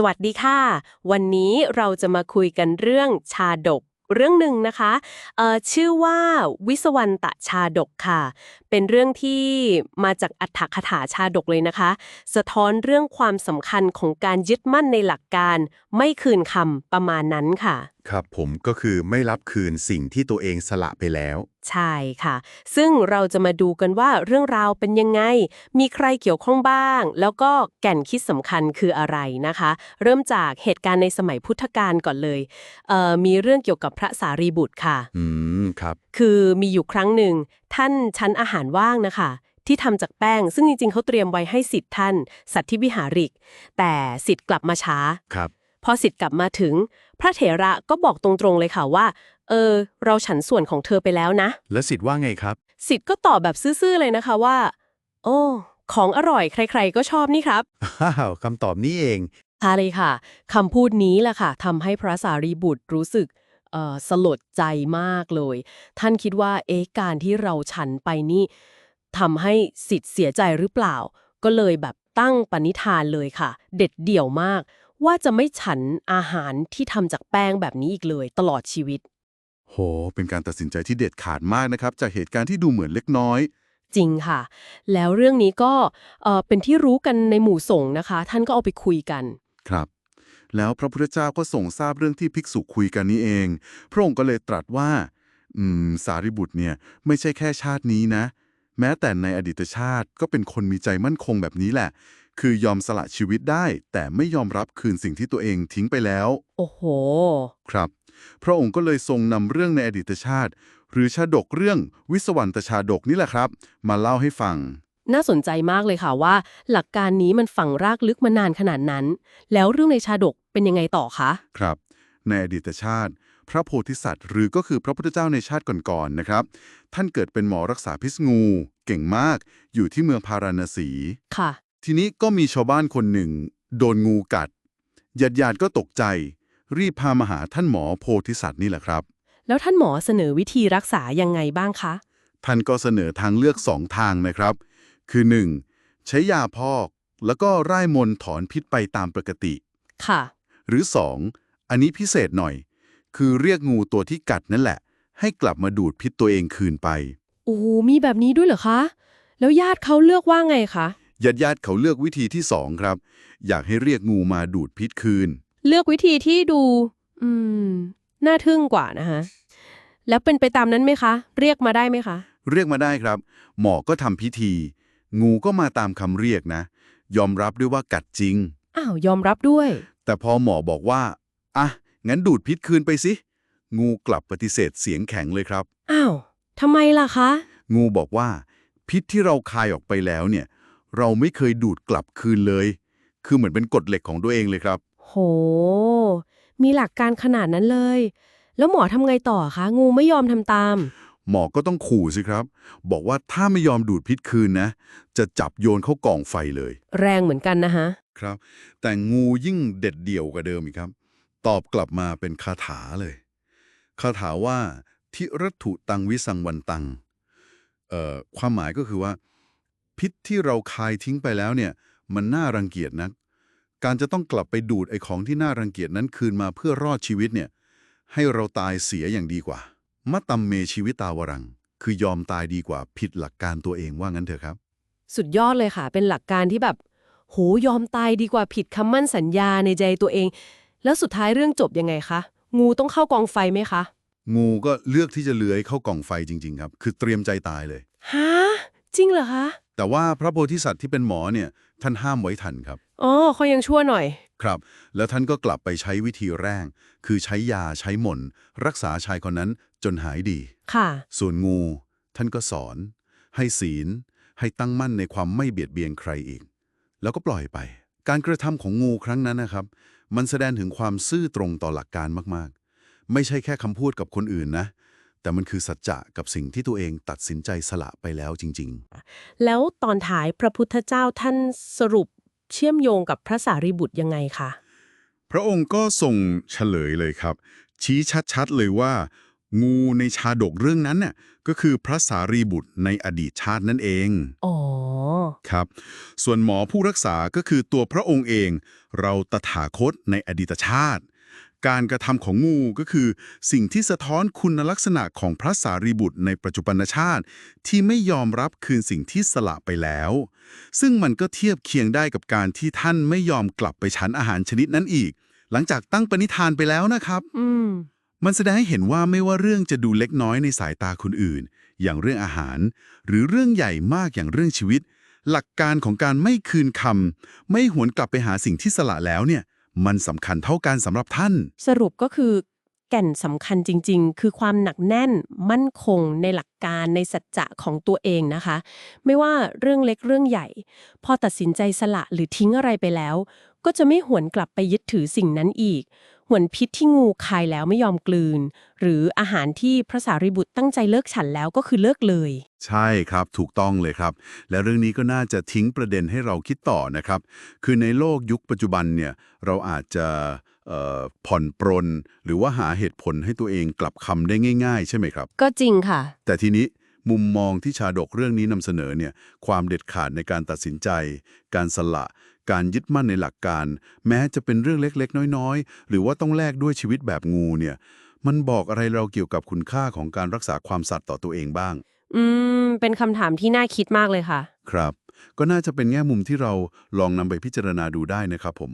สวัสดีค่ะ วันนี้เราจะมาคุยกันเรื่องชาดกเรื่องหนึ่งนะคะเอ่อชื่อว่าวิสวรรตะชาดกค่ะ เป็นเรื่องที่มาจากอัฏฐคถาชาดกเลยนะคะ สะท้อนเรื่องความสำคัญของการยึดมั่นในหลักการ ไม่คืนคำประมาณนั้นค่ะครับผมก็คือไม่รับคืนสิ่งที่ตัวเองสละไปแล้ว ใช่ค่ะ ซึ่งเราจะมาดูกันว่าเรื่องราวเป็นยังไง มีใครเกี่ยวข้องบ้าง แล้วก็แก่นคิดสำคัญคืออะไรนะคะ เริ่มจากเหตุการณ์ในสมัยพุทธกาลก่อนเลยเอ่อมีเรื่องเกี่ยวกับพระสารีบุตรค่ะ อืมครับ คือมีอยู่ครั้งหนึ่ง ท่านชั้นอาหารว่างนะคะ ที่ทำจากแป้ง ซึ่งจริงๆเขาเตรียมไว้ให้สิทธิ์ท่าน สัตว์ที่วิหาริก แต่สิทธิ์กลับมาช้า ครับพ อสิทธิ์กลับมาถึง พระเถระก็บอกตรงๆเลยค่ะว่า เออ เราฉันส่วนของเธอไปแล้วนะ แล้วสิทธิ์ว่าไงครับ สิทธิ์ก็ตอบแบบซื่อๆเลยนะคะว่า โอ้ ของอร่อยใคร ๆ ก็ชอบนี่ครับว้าวคำตอบนี้เองใช่เลยค่ะคำพูดนี้แหละค่ะทำให้พระสารีบุตรรู้สึกเอ่อสลดใจมากเลย ท่านคิดว่าเอ๊ะการที่เราฉันไปนี่ทำให้สิทธิ์เสียใจหรือเปล่า ก็เลยแบบตั้งปณิธานเลยค่ะ เด็ดเดี่ยวมาก ว่าจะไม่ฉันอาหารที่ทำจากแป้งแบบนี้อีกเลย ตลอดชีวิต โห เป็นการตัดสินใจที่เด็ดขาดมากนะครับ จากเหตุการณ์ที่ดูเหมือนเล็กน้อย จริงค่ะ แล้วเรื่องนี้ก็เอ่อเป็นที่รู้กันในหมู่สงฆ์นะคะ ท่านก็เอาไปคุยกัน ครับ แล้วพระพุทธเจ้าก็ทรงทราบเรื่องที่ภิกษุคุยกันนี้เอง พระองค์ก็เลยตรัสว่า อืม สารีบุตรเนี่ยไม่ใช่แค่ชาตินี้นะ แม้แต่ในอดีตชาติก็เป็นคนมีใจมั่นคงแบบนี้แหละ คือยอมสละชีวิตได้ แต่ไม่ยอมรับคืนสิ่งที่ตัวเองทิ้งไปแล้ว โอ้โห ครับ พระองค์ก็เลยทรงนำเรื่องในอดีตชาติ หรือชาดกเรื่องวิสวรรตชาดกนี่แหละครับ มาเล่าให้ฟัง น่าสนใจมากเลยค่ะว่า หลักการนี้มันฝังรากลึกมานานขนาดนั้น แล้วเรื่องในชาดกเป็นยังไงต่อคะครับ ในอดีตชาติ พระโพธิสัตว์ หรือก็คือพระพุทธเจ้าในชาติก่อนๆนะครับ ท่านเกิดเป็นหมอรักษาพิษงู เก่งมาก อยู่ที่เมืองพาราณสี ค่ะ ทีนี้ก็มีชาวบ้านคนหนึ่ง โดนงูกัดญาติญาติๆก็ตกใจ รีบพามาหาท่านหมอโพธิสัตว์นี่แหละครับ แล้วท่านหมอเสนอวิธีรักษายังไงบ้างคะ ท่านก็เสนอทางเลือกสองทางนะครับ คือ 1. ใช้ยาพอก แล้วก็ร่ายมนต์ถอนพิษไปตามปกติ ค่ะ หรือ 2. อันนี้พิเศษหน่อย คือเรียกงูตัวที่กัดนั่นแหละ ให้กลับมาดูดพิษตัวเองคืนไป โอ้โหมีแบบนี้ด้วยเหรอคะ แล้วญาติเขาเลือกว่าไงคะ ญาติญาติๆเขาเลือกวิธีที่สองครับ อยากให้เรียกงูมาดูดพิษคืน เลือกวิธีที่ดู อืม น่าทึ่งกว่านะคะแล้วเป็นไปตามนั้นไหมคะ เรียกมาได้ไหมคะ เรียกมาได้ครับ หมอก็ทำพิธี งูก็มาตามคำเรียกนะ ยอมรับด้วยว่ากัดจริง อ้าว ยอมรับด้วย แต่พอหมอบอกว่า อะ งั้นดูดพิษคืนไปสิ งูกลับปฏิเสธเสียงแข็งเลยครับ อ้าวทำไมล่ะคะ งูบอกว่า พิษที่เราคายออกไปแล้วเนี่ย เราไม่เคยดูดกลับคืนเลย คือเหมือนเป็นกฎเหล็กของตัวเองเลยครับ โห มีหลักการขนาดนั้นเลย แล้วหมอทำไงต่อคะ งูไม่ยอมทำตาม หมอก็ต้องขู่สิครับ บอกว่าถ้าไม่ยอมดูดพิษคืนนะ จะจับโยนเข้ากองไฟเลย แรงเหมือนกันนะฮะ ครับ แต่งูยิ่งเด็ดเดี่ยวกว่าเดิมอีกครับ ตอบกลับมาเป็นคาถาเลย คาถาว่าทิรัตถุตังวิสังวันตัง เอ่อ ความหมายก็คือว่า พิษที่เราคายทิ้งไปแล้วเนี่ย มันน่ารังเกียจนัก การจะต้องกลับไปดูดไอ้ของที่น่ารังเกียจนั้นคืนมาเพื่อรอดชีวิตเนี่ย ให้เราตายเสียอย่างดีกว่า มัตตัมเมชีวิตาวรัง คือยอมตายดีกว่าผิดหลักการตัวเองว่างั้นเถอะครับ สุดยอดเลยค่ะ เป็นหลักการที่แบบ โหยอมตายดีกว่าผิดคำมั่นสัญญาในใจตัวเอง แล้วสุดท้ายเรื่องจบยังไงคะ งูต้องเข้ากองไฟไหมคะ งูก็เลือกที่จะเลื้อยเข้ากล่องไฟจริง ๆ ครับ คือเตรียมใจตายเลย ฮะ จริงเหรอคะ แต่ว่าพระโพธิสัตว์ที่เป็นหมอเนี่ยท่านห้ามไว้ทันครับ อ๋อเขายังชั่วหน่อย ครับ แล้วท่านก็กลับไปใช้วิธีแรงคือใช้ยาใช้หม่นรักษาชายคนนั้นจนหายดี ค่ะ ส่วนงู ท่านก็สอน ให้ศีล ให้ตั้งมั่นในความไม่เบียดเบียนใครอีก แล้วก็ปล่อยไป การกระทำของงูครั้งนั้นนะครับ มันแสดงถึงความซื่อตรงต่อหลักการมากๆ ไม่ใช่แค่คำพูดกับคนอื่นนะ แต่มันคือสัจจะกับสิ่งที่ตัวเองตัดสินใจสละไปแล้วจริง ๆ แล้วตอนท้ายพระพุทธเจ้าท่านสรุปเชื่อมโยงกับพระสารีบุตรยังไงคะพระองค์ก็ทรงเฉลยเลยครับ ชี้ชัดๆเลยว่า งูในชาดกเรื่องนั้นน่ะก็คือพระสารีบุตรในอดีตชาตินั่นเองอ๋อครับ ส่วนหมอผู้รักษาก็คือตัวพระองค์เอง เราตถาคตในอดีตชาติ การกระทำของงูก็คือ สิ่งที่สะท้อนคุณลักษณะของพระสารีบุตรในปัจจุบันชาติ ที่ไม่ยอมรับคืนสิ่งที่สละไปแล้ว ซึ่งมันก็เทียบเคียงได้กับการที่ท่านไม่ยอมกลับไปฉันอาหารชนิดนั้นอีก หลังจากตั้งปณิธานไปแล้วนะครับอืมมันแสดงให้เห็นว่าไม่ว่าเรื่องจะดูเล็กน้อยในสายตาคนอื่น อย่างเรื่องอาหาร หรือเรื่องใหญ่มากอย่างเรื่องชีวิต หลักการของการไม่คืนคำไม่หวนกลับไปหาสิ่งที่สละแล้วเนี่ย มันสำคัญเท่ากันสำหรับท่าน สรุปก็คือ แก่นสำคัญจริง ๆ คือความหนักแน่นมั่นคงในหลักการในสัจจะของตัวเองนะคะ ไม่ว่าเรื่องเล็กเรื่องใหญ่ พอตัดสินใจสละหรือทิ้งอะไรไปแล้ว ก็จะไม่หวนกลับไปยึดถือสิ่งนั้นอีก หวนพิษที่งูคายแล้วไม่ยอมกลืน หรืออาหารที่พระสารีบุตรตั้งใจเลิกฉันแล้วก็คือเลิกเลย ใช่ครับถูกต้องเลยครับ และเรื่องนี้ก็น่าจะทิ้งประเด็นให้เราคิดต่อนะครับ คือในโลกยุคปัจจุบันเนี่ยเราอาจจะเอ่อผ่อนปรน หรือว่าหาเหตุผลให้ตัวเองกลับคำได้ง่าย ๆ ใช่ไหมครับ ก็จริงค่ะ แต่ทีนี้มุมมองที่ชาดกเรื่องนี้นำเสนอเนี่ยความเด็ดขาดในการตัดสินใจ การสละ การยึดมั่นในหลักการ แม้จะเป็นเรื่องเล็กๆ น้อยๆ หรือว่าต้องแลกด้วยชีวิตแบบงูเนี่ย มันบอกอะไรเราเกี่ยวกับคุณค่าของการรักษาความสัตย์ต่อตัวเองบ้าง อืม เป็นคำถามที่น่าคิดมากเลยค่ะ ครับ ก็น่าจะเป็นแง่มุมที่เราลองนำไปพิจารณาดูได้นะครับผม